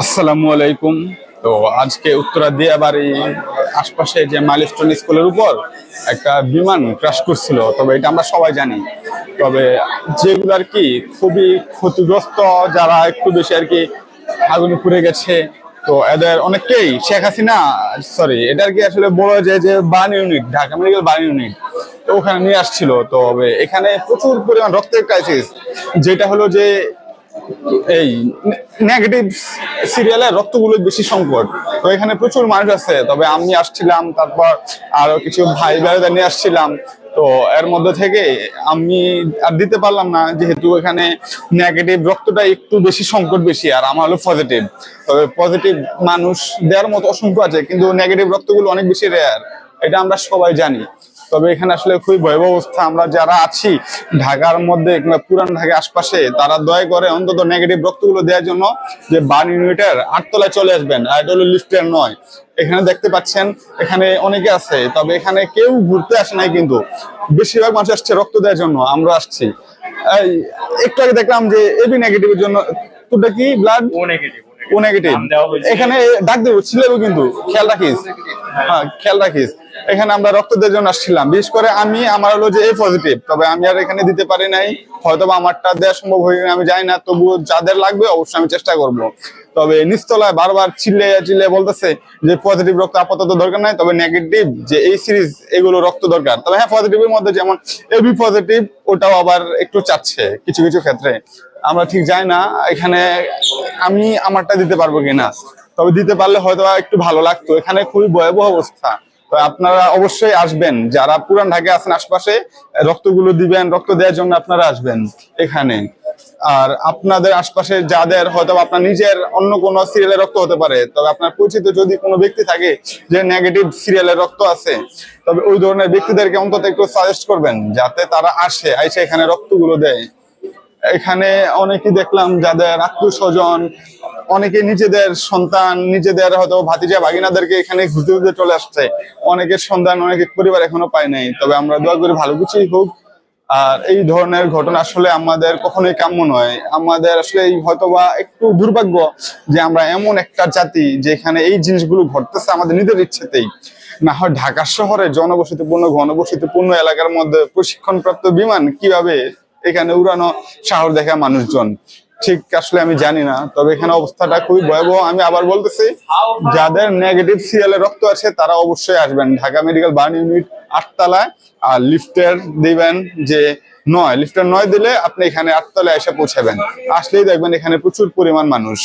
আসসালামু আলাইকুম। তো আজকে উত্তরা দিয়ে দিয়াবাড়ি আশপাশে যে মাইলস্টোন স্কুলের উপর একটা বিমান ক্রাশ করছিল, তবে এটা আমরা সবাই জানি। তবে যেগুলো আর কি খুবই ক্ষতিগ্রস্ত, যারা একটু বেশি আর কি আগুনে পুড়ে গেছে, তো এদের অনেককেই, শেখ হাসিনা সরি এটা আর কি আসলে বড় যে যে burn unit Dhaka medical burn unit তো ওখানে নিয়ে আসছিল। তবে এখানে প্রচুর পরিমাণ রক্তের ক্রাইসিস যেটা হলো যে এই নেগেটিভ সিরিয়ালের রক্তগুলো বেশি সংকট। তো এখানে প্রচুর মানুষ আছে, তবে আমি আসছিলাম, তারপর আরও কিছু ভাই বেড়াদা নিয়ে আসছিলাম। তো এর মধ্যে থেকে আমি আর দিতে পারলাম না, যেহেতু এখানে নেগেটিভ রক্তটা একটু বেশি সংকট বেশি, আর আমার হলো পজিটিভ তবে পজিটিভ মানুষ দেওয়ার মতো অসংখ্য আছে, কিন্তু নেগেটিভ রক্তগুলো অনেক বেশি রেয়ার এটা আমরা সবাই জানি। তবে এখানে আসলে খুবই ভয়াবহ অবস্থা। আমরা যারা আছি ঢাকার মধ্যে পুরান ঢাকার আশপাশে তারা দয়া করে অন্তত নেগেটিভ রক্তগুলো দেওয়ার জন্য যে বার্ন ইউনিটের আটতলায় চলে আসবেন। আর এটা হলো লিফটের নয়। এখানে দেখতে পাচ্ছেন এখানে অনেকে আছে তবে এখানে কেউ ঘুরতে আসে নাই কিন্তু। বেশিরভাগ মানুষ আসছে রক্ত দেওয়ার জন্য আমরা আসছি। একটু আগে দেখলাম যে এবি নেগেটিভের জন্য তোটা কি blood O negative O negative. এখানে ডাক দেবো ছিলেও কিন্তু। খেয়াল রাখিস। হ্যাঁ খেয়াল রাখিস। এখানে আমরা রক্ত দেওয়ার জন্য আসছিলাম। বিশেষ করে আমি, আমার হলো যে এ পজিটিভ তবে আমি আর এখানে দিতে পারি নাই। হয়তো আমারটা দেওয়া সম্ভব হয়ে আমি জানি না, তবুও যাদের লাগবে অবশ্যই আমি চেষ্টা করব। তবে নিচতলায় বারবার চিল্লে চিল্লে বলতেছে যে পজিটিভ রক্ত আপাতত দরকার নাই, তবে নেগেটিভ যে এই সিরিজ এগুলো রক্ত দরকার। তবে হ্যাঁ পজিটিভের মধ্যে যেমন এবি পজিটিভ ওটাও আবার একটু চাচ্ছে কিছু কিছু ক্ষেত্রে। আমরা ঠিক জানি না এখানে আমি আমারটা দিতে পারব কিনা। তবে দিতে পারলে হয়তো একটু ভালো লাগতো। এখানে খুবই ভয়াবহ অবস্থা। তো আপনারা অবশ্যই আসবেন। যারা পুরান ঢাকায় আছেন, আশপাশে রক্তগুলো দিবেন, রক্ত দেওয়ার জন্য আপনারা আসবেন এখানে। আর আপনাদের আশপাশে যাদের হয়তো আপনার নিজের অন্য কোনো সিরিয়ালের রক্ত হতে পারে, তবে আপনার পরিচিত যদি কোনো ব্যক্তি থাকে যে নেগেটিভ সিরিয়ালের রক্ত আছে, তবে ওই ধরনের ব্যক্তিদেরকে অন্তত একটু সাজেস্ট করবেন, যাতে তারা আসে, আইসে এখানে রক্তগুলো দেয়। এখানে অনেকেই দেখলাম যাদের আত্মীয় স্বজন অনেকে নিজেদের সন্তান, নিজেদের হয়তো ভাতিজা, ভাগিনাদেরকে এখানে ঘুরতে ঘুরতে চলে আসছে। অনেকের সন্তান, অনেকের পরিবার এখনও পায় নাই। তবে আমরা দোয়া করি ভালো কিছুই হোক। আর এই ধরনের ঘটনা আসলে আমাদের কখনোই কাম্য নয়। আমাদের আসলে হয়তোবা একটু দুর্ভাগ্য যে আমরা এমন একটা জাতি যেখানে এই জিনিসগুলো ঘটতেছে আমাদের নিজের ইচ্ছেতেই। না হয় ঢাকা শহরে জনবসতিপূর্ণ, ঘনবসতিপূর্ণ এলাকার মধ্যে প্রশিক্ষণপ্রাপ্ত বিমান কীভাবে এখানে উড়ানো, সাহস দেখা মানুষজন। ঠিক আসলে আমি জানি না, তবে এখানে অবস্থাটা খুবই ভয়াবহ। আমি আবার বলতেছি, যাদের নেগেটিভ সিএল রক্ত আছে, তারা অবশ্যই আসবেন। ঢাকা মেডিকেল বার্ন ইউনিট আটতলায়, আর লিফটের দিবেন যে নয়। লিফটের নয় দিলে আপনি এখানে আটতলায় এসে পৌঁছাবেন। আসলেই দেখবেন এখানে প্রচুর পরিমাণ মানুষ।